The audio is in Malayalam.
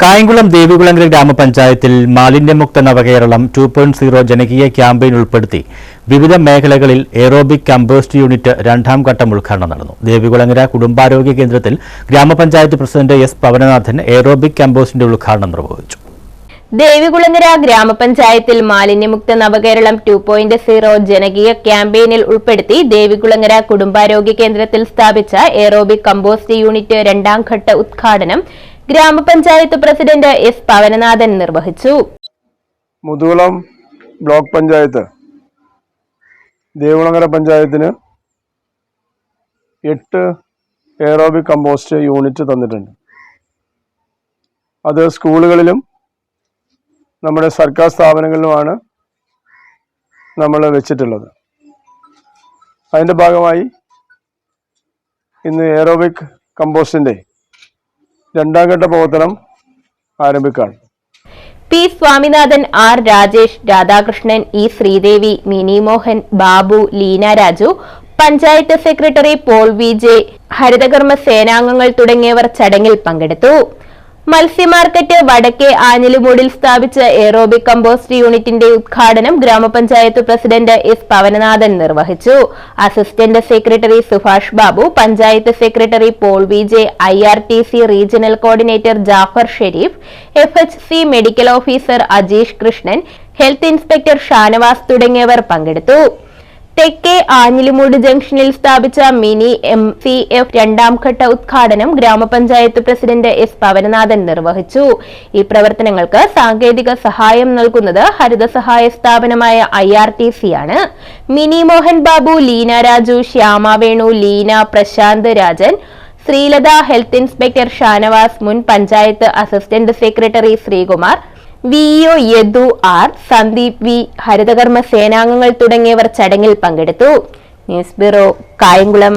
കായംകുളം ദേവികുളങ്ങര ഗ്രാമപഞ്ചായത്തിൽ മാലിന്യമുക്ത നവകേരളം ടു പോയിന്റ് സീറോ ജനകീയ ക്യാമ്പയിൻ ഉൾപ്പെടുത്തി വിവിധ മേഖലകളിൽ എയറോബിക് കമ്പോസ്റ്റ് യൂണിറ്റ് രണ്ടാം ഘട്ടം ഉദ്ഘാടനം നടന്നു. ദേവികുളങ്ങര കുടുംബാരോഗ്യ കേന്ദ്രത്തിൽ grama panchayat president S Pavananathan aerobic കമ്പോസ്റ്റിന്റെ ഉദ്ഘാടനം നിർവഹിച്ചു. ദേവികുളങ്ങര ഗ്രാമപഞ്ചായത്തിൽ മാലിന്യമുക്ത നവകേരളം ടു പോയിന്റ് സീറോ ജനകീയ ക്യാമ്പയിനിൽ ഉൾപ്പെടുത്തി ദേവികുളങ്ങര കുടുംബാരോഗ്യ കേന്ദ്രത്തിൽ സ്ഥാപിച്ച എയറോബിക് കമ്പോസ്റ്റ് യൂണിറ്റ് രണ്ടാം ഘട്ട ഉദ്ഘാടനം ഗ്രാമപഞ്ചായത്ത് പ്രസിഡന്റ് എസ് പവനനാഥൻ നിർവഹിച്ചു. മുതുകുളം ബ്ലോക്ക് പഞ്ചായത്ത് ദേവുളങ്ങര പഞ്ചായത്തിന് എട്ട് എയറോബിക് കമ്പോസ്റ്റ് യൂണിറ്റ് തന്നിട്ടുണ്ട്. അത് സ്കൂളുകളിലും നമ്മുടെ സർക്കാർ സ്ഥാപനങ്ങളിലുമാണ് നമ്മൾ വെച്ചിട്ടുള്ളത്. അതിന്റെ ഭാഗമായി ഇന്ന് എയറോബിക് കമ്പോസ്റ്റിന്റെ രണ്ടാം ഘട്ട പ്രവർത്തനം ആരംഭിക്കുകയാണ് P Swaminathan R Rajesh Radhakrishnan E Sreedevi Mini Mohan Babu Leena Raju panchayat secretary Paul V J ഹരിതകർമ്മ സേനാംഗങ്ങൾ തുടങ്ങിയവർ ചടങ്ങിൽ പങ്കെടുത്തു. മത്സ്യമാർക്കറ്റ് വടക്കേ ആഞ്ഞിലിമൂടിൽ സ്ഥാപിച്ച എയറോബിക് കമ്പോസ്റ്റ് യൂണിറ്റിന്റെ ഉദ്ഘാടനം ഗ്രാമപഞ്ചായത്ത് പ്രസിഡന്റ് എസ് പവനനാഥൻ നിർവഹിച്ചു. Assistant secretary Subhash Babu panchayat secretary Paul V J I R T C regional coordinator Jafar Sherif F H C medical officer Ajeesh Krishnan health inspector Shanavas തുടങ്ങിയവർ പങ്കെടുത്തു. തെക്കേ ആഞ്ഞിലിമൂട് ജംഗ്ഷനിൽ സ്ഥാപിച്ച മിനി എം സി എഫ് രണ്ടാം ഘട്ട ഉദ്ഘാടനം ഗ്രാമപഞ്ചായത്ത് പ്രസിഡന്റ് എസ് പവനനാഥൻ നിർവഹിച്ചു. ഈ പ്രവർത്തനങ്ങൾക്ക് സാങ്കേതിക സഹായം നൽകുന്നത് ഹരിതസഹായ സ്ഥാപനമായ ഐ ആർ ടി സി ആണ്. മിനി മോഹൻ ബാബു ലീന രാജു ശ്യാമ വേണു ലീന പ്രശാന്ത് രാജൻ ശ്രീലത ഹെൽത്ത് ഇൻസ്പെക്ടർ ഷാനവാസ് മുൻ panchayat assistant secretary Sreekumar VEO Yadu R Sandeep V ഹരിതകർമ്മ സേനാംഗങ്ങൾ തുടങ്ങിയവർ ചടങ്ങിൽ പങ്കെടുത്തു. News bureau Kayamkulam.